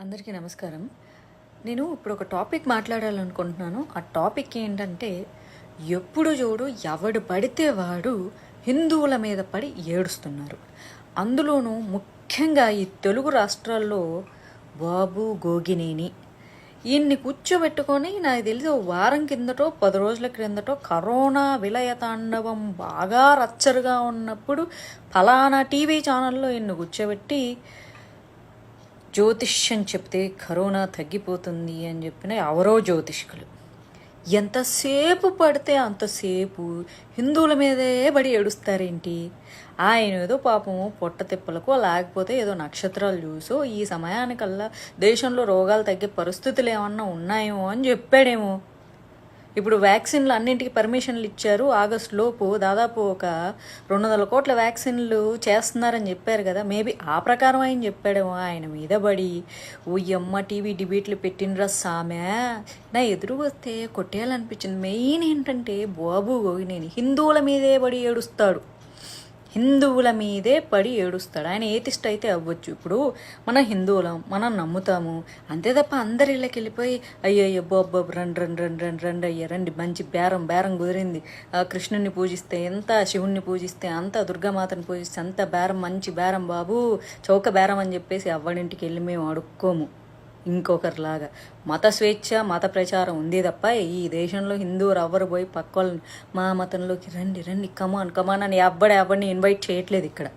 అందరికీ నమస్కారం. నేను ఇప్పుడు ఒక టాపిక్ మాట్లాడాలనుకుంటున్నాను. ఆ టాపిక్ ఏంటంటే ఎప్పుడు చూడు ఎవడు పడితే వాడు హిందువుల మీద పడి ఏడుస్తున్నారు. అందులోనూ ముఖ్యంగా ఈ తెలుగు రాష్ట్రాల్లో బాబు గోగినేని. ఈయన్ని కూర్చోబెట్టుకొని నాకు తెలిసి వారం కిందటో పది రోజుల క్రిందటో కరోనా విలయ తాండవం బాగా రచ్చరుగా ఉన్నప్పుడు ఫలానా టీవీ ఛానల్లో ఈయన్ని కూర్చోబెట్టి జ్యోతిష్యం చెప్తే కరోనా తగ్గిపోతుంది అని చెప్పిన ఎవరో జ్యోతిష్కులు. ఎంతసేపు పడితే అంతసేపు హిందువుల మీదే పడి ఏడుస్తారేంటి? ఆయన ఏదో పాపము పొట్ట తిప్పలకో లేకపోతే ఏదో నక్షత్రాలు చూసో ఈ సమయానికల్లా దేశంలో రోగాలు తగ్గే పరిస్థితులు ఏమన్నా ఉన్నాయేమో అని చెప్పాడేమో. ఇప్పుడు వ్యాక్సిన్లు అన్నింటికి పర్మిషన్లు ఇచ్చారు. ఆగస్ట్ లోపు దాదాపు ఒక రెండు వందల కోట్ల వ్యాక్సిన్లు చేస్తున్నారని చెప్పారు కదా. మేబీ ఆ ప్రకారం ఆయన చెప్పాడేమో. ఆయన మీద పడి ఓయమ్మ టీవీ డిబేట్లు పెట్టినరా సామె. నా ఎదురు వస్తే కొట్టేయాలనిపించింది. మెయిన్ ఏంటంటే బాబు నేను హిందువుల మీదే పడి ఏడుస్తాడు. హిందువుల మీదే పడి ఏడుస్తాడు. ఆయన ఏటిస్ట్ అయితే అవ్వచ్చు. ఇప్పుడు మనం హిందువులం మనం నమ్ముతాము. అంతే తప్ప అందరి ఇళ్ళకి వెళ్ళిపోయి అయ్యో అయ్యో బాబు రండి రండి రండి రండి రండి అయ్యా రండి మంచి బేరం బేరం కుదిరింది. ఆ కృష్ణుని పూజిస్తే ఎంత శివుణ్ణి పూజిస్తే అంత దుర్గామాతని పూజిస్తే అంత బేరం మంచి బేరం బాబు చౌక బేరం అని చెప్పేసి అవ్వడింటికి వెళ్ళి మేము అడుక్కోము ఇంకొకరిలాగా. మత స్వేచ్ఛ మత ప్రచారం ఉంది తప్ప ఈ దేశంలో హిందువులు ఎవ్వరు పోయి పక్క మా మతంలోకి రండి రండి కమాన్ కమాన్ అని ఎవ్వడు ఎవరిని ఇన్వైట్ చేయట్లేదు ఇక్కడ.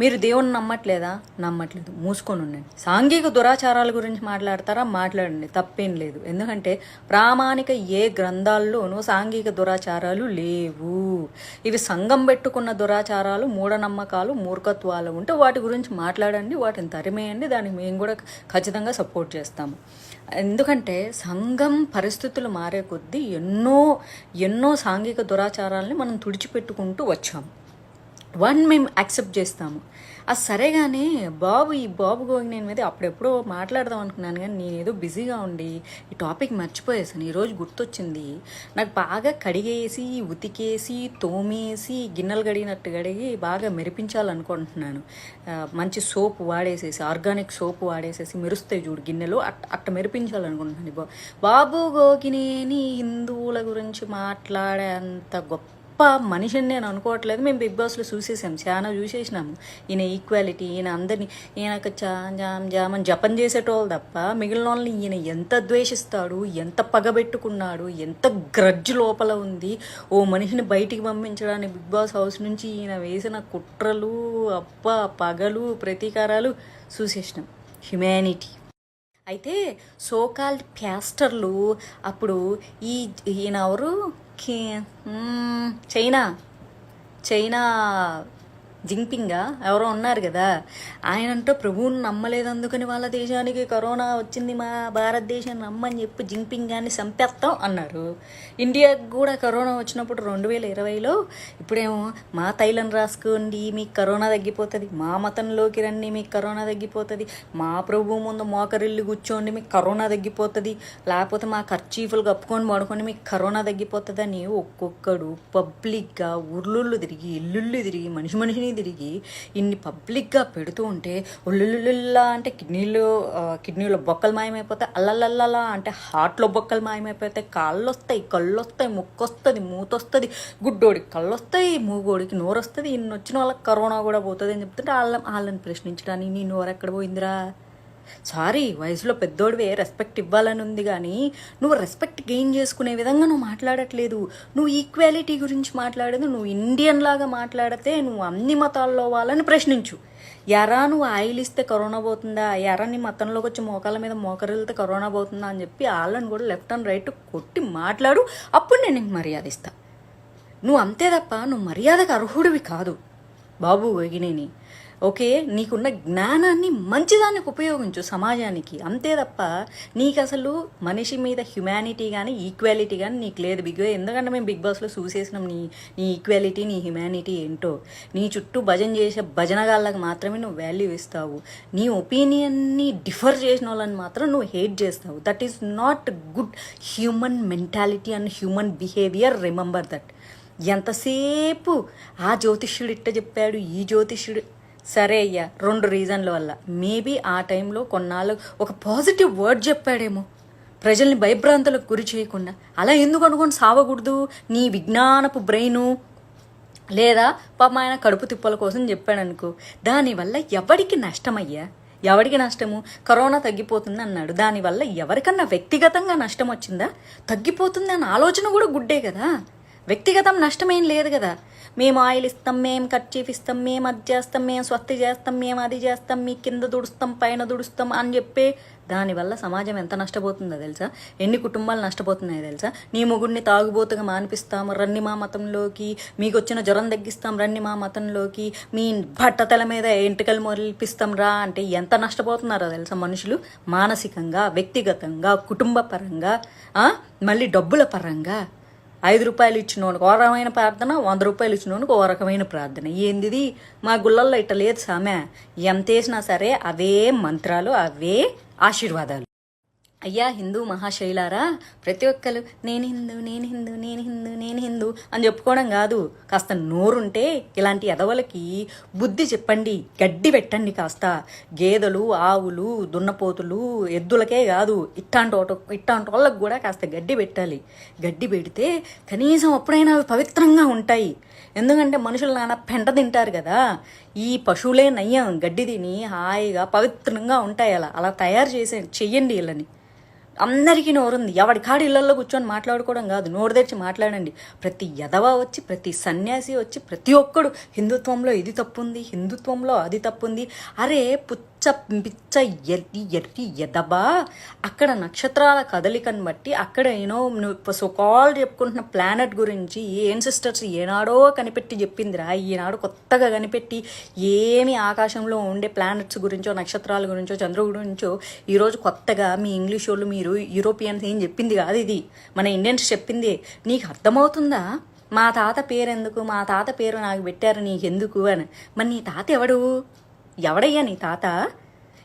మీరు దేవుణ్ణి నమ్మట్లేదా? నమ్మట్లేదు. మూసుకొని ఉండండి. సాంఘిక దురాచారాల గురించి మాట్లాడతారా? మాట్లాడండి. తప్పేం లేదు. ఎందుకంటే ప్రామాణిక ఏ గ్రంథాల్లోనూ సాంఘిక దురాచారాలు లేవు. ఇవి సంఘం పెట్టుకున్న దురాచారాలు మూఢనమ్మకాలు మూర్ఖత్వాలు ఉంటే వాటి గురించి మాట్లాడండి వాటిని తరిమేయండి దానికి మేము కూడా ఖచ్చితంగా సపోర్ట్ చేస్తాము. ఎందుకంటే సంఘం పరిస్థితులు మారే కొద్దీ ఎన్నో ఎన్నో సాంఘిక దురాచారాలని మనం తుడిచిపెట్టుకుంటూ వచ్చాము. వన్ మేము యాక్సెప్ట్ చేస్తాము. అది సరేగానే బాబు ఈ బాబు గోగినేని మీద అప్పుడెప్పుడో మాట్లాడదాం అనుకున్నాను కానీ నేను ఏదో బిజీగా ఉండి ఈ టాపిక్ మర్చిపోయేసాను. ఈరోజు గుర్తొచ్చింది. నాకు బాగా కడిగేసి ఉతికేసి తోమేసి గిన్నెలు గడిగినట్టు గడిగి బాగా మెరిపించాలనుకుంటున్నాను. మంచి సోప్ వాడేసేసి ఆర్గానిక్ సోప్ వాడేసేసి మెరుస్తాయి చూడు గిన్నెలు. అట్ట అట్ట మెరిపించాలనుకుంటున్నాను. బాబు గోగినేని హిందువుల గురించి మాట్లాడే అంత గొప్ప గొప్ప మనిషిని నేను అనుకోవట్లేదు. మేము బిగ్ బాస్లో చూసేసాం. చాలా చూసేసినాము ఈయన ఈక్వాలిటీ ఈయన అందరినీ ఈయనకు చా జామ్ జామ్ అని జపం చేసేటోళ్ళు తప్ప మిగిలిన వాళ్ళని ఈయన ఎంత ద్వేషిస్తాడు ఎంత పగబెట్టుకున్నాడు ఎంత గ్రడ్జ్ లోపల ఉంది. ఓ మనిషిని బయటికి పంపించడానికి బిగ్ బాస్ హౌస్ నుంచి ఈయన వేసిన కుట్రలు అప్ప పగలు ప్రతీకారాలు చూసేసినాం. హ్యుమానిటీ అయితే సోకాల్డ్ ప్యాస్టర్లు అప్పుడు ఈ ఈయన ఎవరు చైనా. చైనా జింపింగా ఎవరో ఉన్నారు కదా. ఆయన ప్రభువుని నమ్మలేదు అందుకని వాళ్ళ దేశానికి కరోనా వచ్చింది మా భారతదేశం నమ్మని చెప్పి జింగ్పింగ్ గాన్ని చంపేస్తాం అన్నారు. ఇండియాకి కూడా కరోనా వచ్చినప్పుడు రెండు వేల ఇరవైలో ఇప్పుడేమో మా తైలం రాసుకోండి మీకు కరోనా తగ్గిపోతుంది. మా మతంలోకి రండి మీకు కరోనా తగ్గిపోతుంది. మా ప్రభువు ముందు మోకరిల్లు కూర్చోండి మీకు కరోనా తగ్గిపోతుంది. లేకపోతే మా ఖర్చీఫులు కప్పుకొని పడుకొని మీకు కరోనా తగ్గిపోతుందని ఒక్కొక్కడు పబ్లిక్గా ఉర్లుళ్ళు తిరిగి ఇల్లుళ్ళు తిరిగి మనిషి మనిషిని తిరిగి ఇన్ని పబ్లిక్గా పెడుతూ ఉంటే ఉల్లుల్లుల్లా అంటే కిడ్నీలో కిడ్నీలో బొక్కలు మాయమైపోతాయి అల్లల్లల్లా అంటే హార్ట్లో బొక్కలు మాయమైపోతాయి కాళ్ళు వస్తాయి కళ్ళు వస్తాయి ముక్కొస్తుంది మూతొస్తుంది గుడ్డోడికి కళ్ళు వస్తాయి మూగోడికి నోరు వస్తుంది ఇన్ని వచ్చిన వాళ్ళకి కరోనా కూడా పోతుంది అని చెప్తుంటే వాళ్ళ వాళ్ళని ప్రశ్నించడానికి నీ నోరు ఎక్కడ పోయిందిరా? సారీ వయసులో పెద్దోడివే రెస్పెక్ట్ ఇవ్వాలని ఉంది కానీ నువ్వు రెస్పెక్ట్ గెయిన్ చేసుకునే విధంగా నువ్వు మాట్లాడట్లేదు. నువ్వు ఈక్వాలిటీ గురించి మాట్లాడేది నువ్వు ఇండియన్ లాగా మాట్లాడితే నువ్వు అన్ని మతాల్లో వాళ్ళని ప్రశ్నించు. ఎరా నువ్వు ఆయిల్ ఇస్తే కరోనా పోతుందా? ఎరా నీ మతంలోకి వచ్చి మోకాల మీద మోకరిల్తే కరోనా పోతుందా అని చెప్పి వాళ్ళని కూడా లెఫ్ట్ అండ్ రైట్ కొట్టి మాట్లాడు అప్పుడు నేను నీకు మర్యాద ఇస్తా. నువ్వు అంతే తప్ప నువ్వు మర్యాదకు అర్హుడివి కాదు. బాబు వగినేని ఓకే నీకున్న జ్ఞానాన్ని మంచిదానికి ఉపయోగించు సమాజానికి. అంతే తప్ప నీకు అసలు మనిషి మీద హ్యుమానిటీ కానీ ఈక్వాలిటీ కానీ నీకు లేదు బిగ్ ఎందుకంటే మేము బిగ్ బాస్లో చూసేసినాం నీ నీ ఈక్వాలిటీ నీ హ్యుమానిటీ ఏంటో. నీ చుట్టూ భజన చేసే భజనగాళ్ళకి మాత్రమే నువ్వు వాల్యూ ఇస్తావు. నీ ఒపీనియన్ని డిఫర్ చేసిన వాళ్ళని మాత్రం నువ్వు హేట్ చేస్తావు. That is not good human mentality and human behaviour remember that ఎంతసేపు ఆ జ్యోతిష్యుడు ఇట్ట చెప్పాడు ఈ జ్యోతిష్యుడు సరే అయ్యా రెండు రీజన్ల వల్ల. మేబీ ఆ టైంలో కొన్నాళ్ళు ఒక పాజిటివ్ వర్డ్ చెప్పాడేమో. ప్రజల్ని భయభ్రాంతులకు గురి చేయకుండా. అలా ఎందుకు అనుకొని సావకూడదు? నీ విజ్ఞానపు బ్రెయిను లేదా పాపం ఆయన కడుపు తిప్పల కోసం చెప్పాడనుకో. దానివల్ల ఎవరికి నష్టమయ్యా? ఎవరికి నష్టము? కరోనా తగ్గిపోతుంది అన్నాడు. దానివల్ల ఎవరికన్నా వ్యక్తిగతంగా నష్టం వచ్చిందా? తగ్గిపోతుంది అన్న ఆలోచన కూడా గుడ్డే కదా. వ్యక్తిగతం నష్టమేం లేదు కదా. మేము ఆయిల్ ఇస్తాం మేము కర్చీఫ్ ఇస్తాం మేము అది చేస్తాం మేము స్వస్తి చేస్తాం మేము అది చేస్తాం మీ కింద దుడుస్తాం పైన దుడుస్తాం అని చెప్పే దానివల్ల సమాజం ఎంత నష్టపోతుందో తెలుసా? ఎన్ని కుటుంబాలు నష్టపోతున్నాయో తెలుసా? నీ మొగుడిని తాగుబోతుగా మానిపిస్తాం రన్ని మా మతంలోకి మీకు వచ్చిన జ్వరం తగ్గిస్తాం రన్ని మా మతంలోకి మీ బట్టతల మీద ఎంటికలు మొలిపిస్తాం రా అంటే ఎంత నష్టపోతున్నారో తెలుసా మనుషులు? మానసికంగా వ్యక్తిగతంగా కుటుంబ పరంగా మళ్ళీ డబ్బుల పరంగా. ఐదు రూపాయలు ఇచ్చినోనికి ఓ రకమైన ప్రార్థన వంద రూపాయలు ఇచ్చినోనికి ఓ రకమైన ప్రార్థన. ఏందిది? మా గుళ్ళల్లో ఇట్ట లేదు సామె. ఎంత వేసినా సరే అవే మంత్రాలు అవే ఆశీర్వాదాలు. అయ్యా హిందూ మహాశైలారా ప్రతి ఒక్కరు నేను హిందూ నేను హిందూ నేను హిందూ నేను హిందూ అని చెప్పుకోవడం కాదు. కాస్త నోరుంటే ఇలాంటి ఎదవలకి బుద్ధి చెప్పండి గడ్డి పెట్టండి కాస్త. గేదెలు ఆవులు దున్నపోతులు ఎద్దులకే కాదు ఇట్టాంటి ఇట్టాంటి వాళ్ళకు కూడా కాస్త గడ్డి పెట్టాలి. గడ్డి పెడితే కనీసం అప్పుడైనా అవి పవిత్రంగా ఉంటాయి. ఎందుకంటే మనుషులు నాన్న పెంట తింటారు కదా. ఈ పశువులే నయ్యం గడ్డి తిని హాయిగా పవిత్రంగా ఉంటాయి అలా. అలా తయారు చేసే చెయ్యండి వీళ్ళని. అందరికీ నోరుంది. ఎవడి కాడి ఇళ్ళలో కూర్చొని మాట్లాడుకోవడం కాదు. నోరు తెరిచి మాట్లాడండి. ప్రతి యదవ వచ్చి ప్రతి సన్యాసి వచ్చి ప్రతి ఒక్కడు హిందుత్వంలో ఇది తప్పుంది హిందుత్వంలో అది తప్పుంది. అరే పుత్ పిచ్చ పిచ్చ ఎర్రి ఎర్రి ఎదబా. అక్కడ నక్షత్రాల కదలికను బట్టి అక్కడ యూనో కాల్ చెప్పుకుంటున్న ప్లానెట్ గురించి ఏం సిస్టర్స్ ఏనాడో కనిపెట్టి చెప్పిందిరా. ఈనాడు కొత్తగా కనిపెట్టి ఏమి ఆకాశంలో ఉండే ప్లానెట్స్ గురించో నక్షత్రాల గురించో చంద్ర గురించో ఈరోజు కొత్తగా మీ ఇంగ్లీష్ వాళ్ళు మీరు యూరోపియన్స్ ఏం చెప్పింది కాదు ఇది. మన ఇండియన్స్ చెప్పింది. నీకు అర్థమవుతుందా? మా తాత పేరెందుకు? మా తాత పేరు నాకు పెట్టారు నీకెందుకు అని. మరి నీ తాత ఎవడు? ఎవడయ్యా నీ తాత?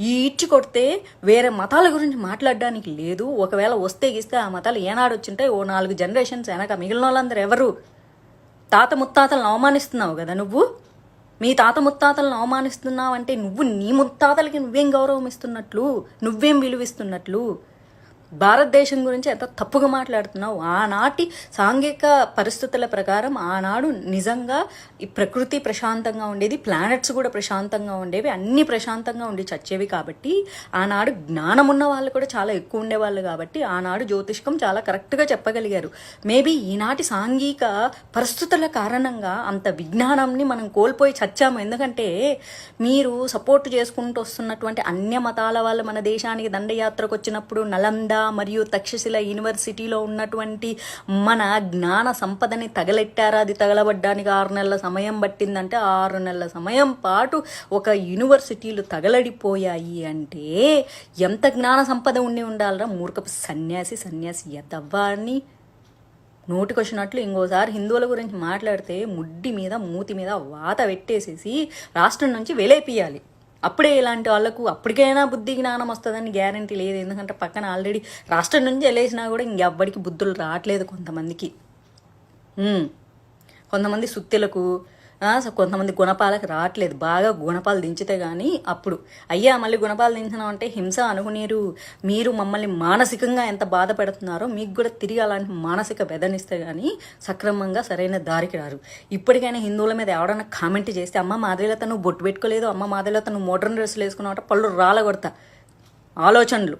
ఈ ఇచ్చి కొడితే వేరే మతాల గురించి మాట్లాడడానికి లేదు. ఒకవేళ వస్తే గిస్తే ఆ మతాలు ఏనాడు వచ్చింటే ఓ నాలుగు జనరేషన్స్ వెనక మిగిలిన వాళ్ళందరూ ఎవరు? తాత ముత్తాతలను అవమానిస్తున్నావు కదా నువ్వు? మీ తాత ముత్తాతలను అవమానిస్తున్నావు అంటే నువ్వు నీ ముత్తాతలకి నువ్వేం గౌరవం ఇస్తున్నట్లు? నువ్వేం విలువిస్తున్నట్లు? భారతదేశం గురించి ఎంత తప్పుగా మాట్లాడుతున్నావు? ఆనాటి సాంఘిక పరిస్థితుల ప్రకారం ఆనాడు నిజంగా ఈ ప్రకృతి ప్రశాంతంగా ఉండేది ప్లానెట్స్ కూడా ప్రశాంతంగా ఉండేవి అన్ని ప్రశాంతంగా ఉండి చచ్చేవి కాబట్టి ఆనాడు జ్ఞానం ఉన్న వాళ్ళు కూడా చాలా ఎక్కువ ఉండేవాళ్ళు కాబట్టి ఆనాడు జ్యోతిష్కం చాలా కరెక్ట్గా చెప్పగలిగారు. మేబీ ఈనాటి సాంఘిక పరిస్థితుల కారణంగా అంత విజ్ఞానాన్ని మనం కోల్పోయి చచ్చాము. ఎందుకంటే మీరు సపోర్ట్ చేసుకుంటూ వస్తున్నటువంటి అన్య మతాల వాళ్ళు మన దేశానికి దండయాత్రకు వచ్చినప్పుడు నలంద మరియు తక్షశిల యూనివర్సిటీలో ఉన్నటువంటి మన జ్ఞాన సంపదని తగలెట్టారా? అది తగలబడ్డానికి ఆరు నెలల సమయం పట్టిందంటే ఆరు నెలల సమయం పాటు ఒక యూనివర్సిటీలు తగలడిపోయాయి అంటే ఎంత జ్ఞాన సంపద ఉండి ఉండాలరా? మూర్ఖపు సన్యాసి సన్యాసి ఎదవ్వాన్ని నోటికొచ్చినట్లు ఇంకోసారి హిందువుల గురించి మాట్లాడితే ముడ్డి మీద మూతి మీద వాత పెట్టేసేసి రాష్ట్రం నుంచి వెలేపియాలి. అప్పుడే ఇలాంటి వాళ్ళకు అప్పటికైనా బుద్ధి జ్ఞానం వస్తుందని గ్యారంటీ లేదు. ఎందుకంటే పక్కన ఆల్రెడీ రాష్ట్రం నుంచి వెళ్ళేసినా కూడా ఇంకెవ్వడికి బుద్ధులు రావట్లేదు కొంతమందికి. కొంతమంది సుత్తులకు కొంతమంది గుణపాలకు రావట్లేదు. బాగా గుణపాలు దించితే కానీ అప్పుడు. అయ్యా మళ్ళీ గుణపాలు దించడం అంటే హింస అనుకునేరు. మీరు మమ్మల్ని మానసికంగా ఎంత బాధ పెడుతున్నారో మీకు కూడా తిరిగి అలాంటి మానసిక వెదనిస్తే కానీ సక్రమంగా సరైన దారికి రారు. ఇప్పటికైనా హిందువుల మీద ఎవడన్నా కామెంట్ చేస్తే అమ్మ మాదిరిలో నువ్వు బొట్టు పెట్టుకోలేదు. అమ్మ మాదేలత నువ్వు మోడర్న్ డ్రెస్సులు వేసుకున్నావు పళ్ళు రాలగొడతా. ఆలోచనలు.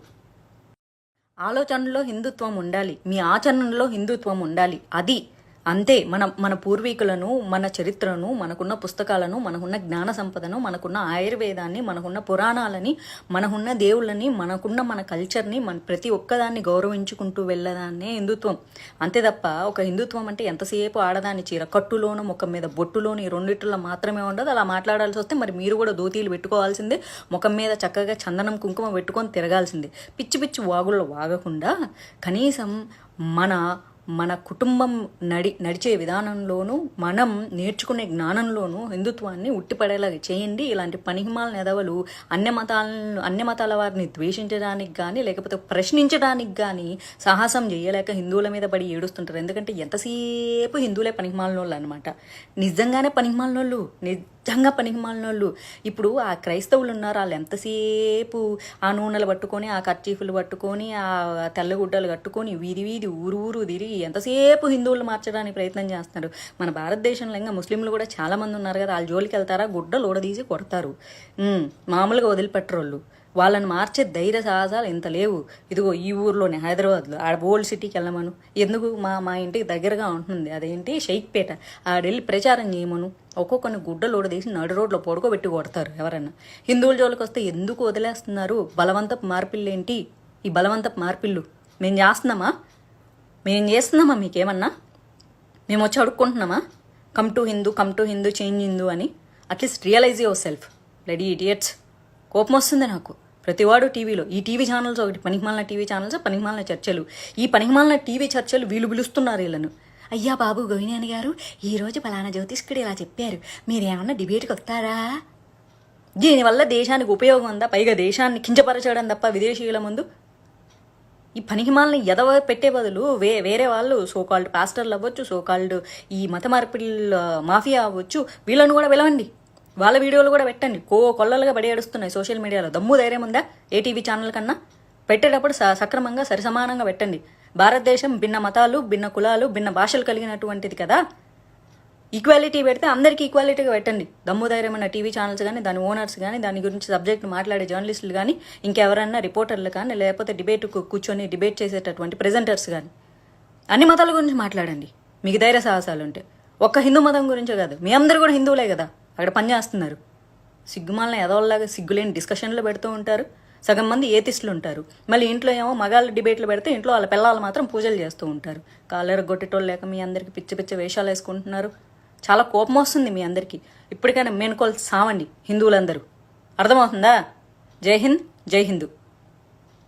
ఆలోచనలో హిందుత్వం ఉండాలి. మీ ఆచరణలో హిందుత్వం ఉండాలి. అది అంతే మన మన పూర్వీకులను మన చరిత్రను మనకున్న పుస్తకాలను మనకున్న జ్ఞాన సంపదను మనకున్న ఆయుర్వేదాన్ని మనకున్న పురాణాలని మనకున్న దేవుళ్ళని మనకున్న మన కల్చర్ని మన ప్రతి ఒక్కదాన్ని గౌరవించుకుంటూ వెళ్ళదాన్నే హిందుత్వం. అంతే తప్ప ఒక హిందుత్వం అంటే ఎంతసేపు ఆడదాని చీర? కట్టులోను ముఖం మీద బొట్టులోని రెండిట్లో మాత్రమే ఉండదు. అలా మాట్లాడాల్సి వస్తే మరి మీరు కూడా దోతీలు పెట్టుకోవాల్సిందే. ముఖం మీద చక్కగా చందనం కుంకుమ పెట్టుకొని తిరగాల్సిందే. పిచ్చి పిచ్చి వాగుల్లో వాగకుండా కనీసం మన మన కుటుంబం నడి నడిచే విధానంలోనూ మనం నేర్చుకునే జ్ఞానంలోనూ హిందుత్వాన్ని ఉట్టిపడేలా చేయండి. ఇలాంటి పనిహిమాల నెదవలు అన్య మతాలను అన్య మతాల వారిని ద్వేషించడానికి కానీ లేకపోతే ప్రశ్నించడానికి కానీ సాహసం చేయలేక హిందువుల మీద పడి ఏడుస్తుంటారు. ఎందుకంటే ఎంతసేపు హిందువులే పనిహిమాలనోళ్ళు అనమాట నిజంగానే పనిహిమాలినోళ్ళు నిజంగా పనికిమాలినోళ్ళు ఇప్పుడు ఆ క్రైస్తవులు ఉన్నారు వాళ్ళు ఎంతసేపు ఆ నూనెలు పట్టుకొని ఆ కర్చీఫులు పట్టుకొని ఆ తెల్లగుడ్డలు కట్టుకొని వీధి వీధి ఊరు ఊరు తిరిగి ఎంతసేపు హిందువులు మార్చడానికి ప్రయత్నం చేస్తున్నారు? మన భారతదేశంలో ఇంకా ముస్లింలు కూడా చాలామంది ఉన్నారు కదా వాళ్ళ జోలికి వెళ్తారా? గుడ్డలు ఊడదీసి కొడతారు. మామూలుగా వదిలిపెట్టరోళ్ళు. వాళ్ళని మార్చే ధైర్య సాహసాలు ఇంత లేవు. ఇదిగో ఈ ఊర్లోనే హైదరాబాద్లో ఆడ ఓల్డ్ సిటీకి వెళ్ళమను. ఎందుకు మా మా ఇంటికి దగ్గరగా ఉంటుంది. అదేంటి? షేక్పేట ఆడెళ్ళి ప్రచారం చేయమను. ఒక్కొక్కరిని గుడ్డలు ఊడదీసి నడు రోడ్లో పడుకోబెట్టి కొడతారు ఎవరన్నా. హిందువుల జోలికి వస్తే ఎందుకు వదిలేస్తున్నారు? బలవంతపు మార్పిళ్ళు ఏంటి ఈ బలవంతపు మార్పిళ్ళు. మేము చేస్తున్నామా? మేము చేస్తున్నామా మీకేమన్నా? మేము వచ్చి అడుక్కుంటున్నామా? Come to Hindu come to Hindu change Hindu అని. At least realise yourself. Ready idiots. కోపం వస్తుంది నాకు. ప్రతివాడు టీవీలో ఈ టీవీ ఛానల్స్ ఒకటి పనికిమాలిన టీవీ ఛానల్స్ పనికిమాలిన చర్చలు. ఈ పనికిమాలిన టీవీ చర్చలు వీళ్ళు పిలుస్తున్నారు వీళ్ళను. అయ్యా బాబు గోవినేని గారు ఈరోజు పలానా జ్యోతిష్కుడు ఇలా చెప్పారు. మీరేమన్నా డిబేట్కి వస్తారా? దీనివల్ల దేశానికి ఉపయోగం ఉందా? పైగా దేశాన్ని కించపరచడం తప్ప విదేశీయుల ముందు ఈ పనికిమాలని ఎదవ పెట్టే బదులు వే వేరే వాళ్ళు సోకాల్డ్ పాస్టర్లు అవ్వచ్చు సోకాల్డ్ ఈ మత మార్పిడిల మాఫియా అవ్వచ్చు వీళ్ళను కూడా పిలవండి. వాళ్ళ వీడియోలు కూడా పెట్టండి. కో కొల్లలుగా పడి ఏడుస్తున్నాయి సోషల్ మీడియాలో. దమ్ము ధైర్యం ఉందా? ఏటీవీ ఛానల్ కన్నా? పెట్టేటప్పుడు స- సక్రమంగా సరిసమానంగా పెట్టండి. భారతదేశం భిన్న మతాలు భిన్న కులాలు భిన్న భాషలు కలిగినటువంటిది కదా? ఈక్వాలిటీ పెడితే అందరికీ ఈక్వాలిటీగా పెట్టండి. దమ్ము ధైర్యమైన టీవీ ఛానల్స్ కానీ దాని ఓనర్స్ కానీ దాని గురించి సబ్జెక్ట్ మాట్లాడే జర్నలిస్టులు కానీ ఇంకెవరన్నా రిపోర్టర్లు కానీ లేకపోతే డిబేట్ కూర్చొని డిబేట్ చేసేటటువంటి ప్రెజెంటర్స్ కానీ అన్ని మతాల గురించి మాట్లాడండి. మీకు ధైర్య సాహసాలు ఉంటే. ఒక్క హిందూ మతం గురించే కాదు. మీ అందరు కూడా హిందువులే కదా. అక్కడ పనిచేస్తున్నారు సిగ్గుమాలని ఎదవల్లాగా సిగ్గులేని డిస్కషన్లు పెడుతూ ఉంటారు. సగం మంది ఏతిస్టులు ఉంటారు. మళ్ళీ ఇంట్లో ఏమో మగాళ్ళ డిబేట్లు పెడితే ఇంట్లో వాళ్ళ పిల్లలు మాత్రం పూజలు చేస్తూ ఉంటారు. కాలర్ గొట్టేటోళ్ళు లేక మీ అందరికి పిచ్చి పిచ్చి వేషాలు వేసుకుంటున్నారు. చాలా కోపం వస్తుంది మీ అందరికీ. ఇప్పటికైనా మేనుకోలు సావండి హిందువులందరూ. అర్థమవుతుందా? జై హింద్ జై హిందూ.